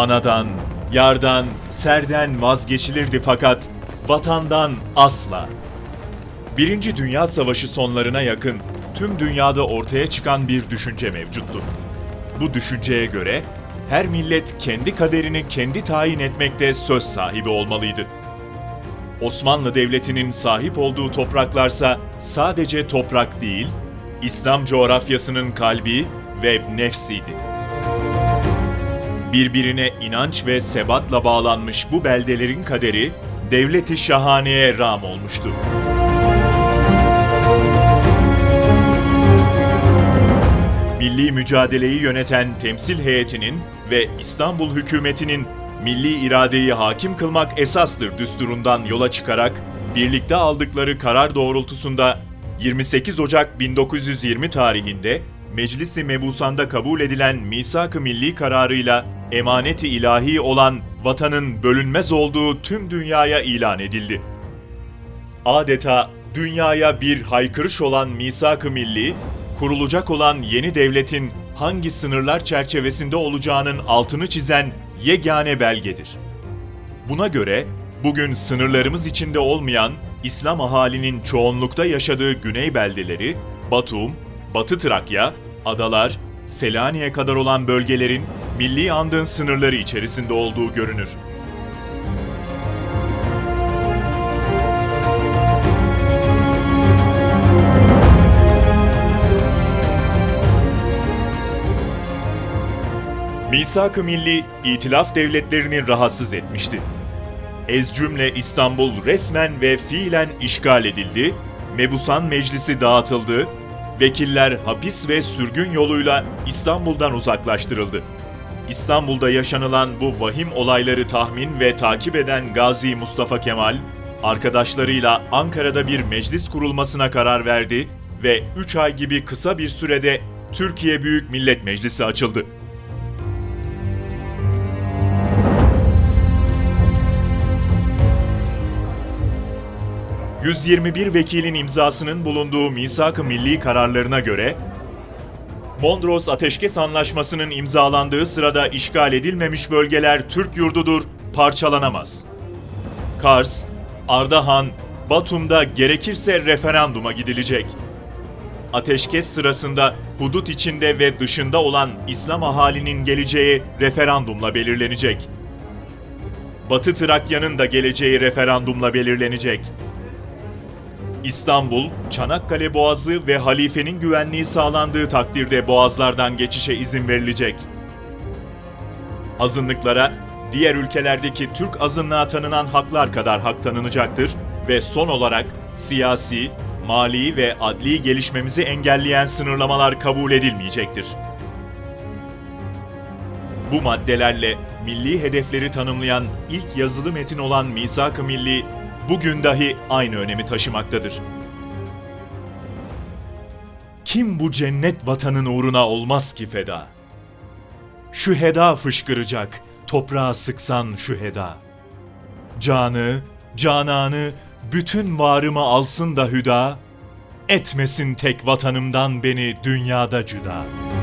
Anadan, yardan, serden vazgeçilirdi fakat vatandan asla. Birinci Dünya Savaşı sonlarına yakın tüm dünyada ortaya çıkan bir düşünce mevcuttu. Bu düşünceye göre her millet kendi kaderini kendi tayin etmekte söz sahibi olmalıydı. Osmanlı Devleti'nin sahip olduğu topraklarsa sadece toprak değil, İslam coğrafyasının kalbi ve nefsiydi. Birbirine inanç ve sebatla bağlanmış bu beldelerin kaderi devleti şahaneye ram olmuştu. Milli mücadeleyi yöneten temsil heyetinin ve İstanbul hükümetinin milli iradeyi hakim kılmak esastır düsturundan yola çıkarak birlikte aldıkları karar doğrultusunda 28 Ocak 1920 tarihinde Meclisi Mebusan'da kabul edilen Misak-ı Milli kararıyla emaneti ilahi olan vatanın bölünmez olduğu tüm dünyaya ilan edildi. Adeta dünyaya bir haykırış olan Misak-ı Milli, kurulacak olan yeni devletin hangi sınırlar çerçevesinde olacağının altını çizen yegane belgedir. Buna göre bugün sınırlarımız içinde olmayan İslam ahalinin çoğunlukta yaşadığı güney beldeleri Batum, Batı Trakya, Adalar, Selanik'e kadar olan bölgelerin milli andın sınırları içerisinde olduğu görünür. Misak-ı Milli, İtilaf devletlerini rahatsız etmişti. Ez cümle İstanbul resmen ve fiilen işgal edildi, Mebusan Meclisi dağıtıldı, vekiller hapis ve sürgün yoluyla İstanbul'dan uzaklaştırıldı. İstanbul'da yaşanılan bu vahim olayları tahmin ve takip eden Gazi Mustafa Kemal, arkadaşlarıyla Ankara'da bir meclis kurulmasına karar verdi ve 3 ay gibi kısa bir sürede Türkiye Büyük Millet Meclisi açıldı. 121 vekilin imzasının bulunduğu misak-ı milli kararlarına göre, Mondros Ateşkes Anlaşması'nın imzalandığı sırada işgal edilmemiş bölgeler Türk yurdudur, parçalanamaz. Kars, Ardahan, Batum'da gerekirse referanduma gidilecek. Ateşkes sırasında hudut içinde ve dışında olan İslam ahalinin geleceği referandumla belirlenecek. Batı Trakya'nın da geleceği referandumla belirlenecek. İstanbul, Çanakkale Boğazı ve halifenin güvenliği sağlandığı takdirde boğazlardan geçişe izin verilecek. Azınlıklara diğer ülkelerdeki Türk azınlığa tanınan haklar kadar hak tanınacaktır ve son olarak siyasi, mali ve adli gelişmemizi engelleyen sınırlamalar kabul edilmeyecektir. Bu maddelerle milli hedefleri tanımlayan ilk yazılı metin olan Misak-ı Milli bugün dahi aynı önemi taşımaktadır. Kim bu cennet vatanın uğruna olmaz ki feda? Şu heda fışkıracak, toprağa sıksan şu heda. Canı, cananı, bütün varımı alsın da hüda, etmesin tek vatanımdan beni dünyada cüda.''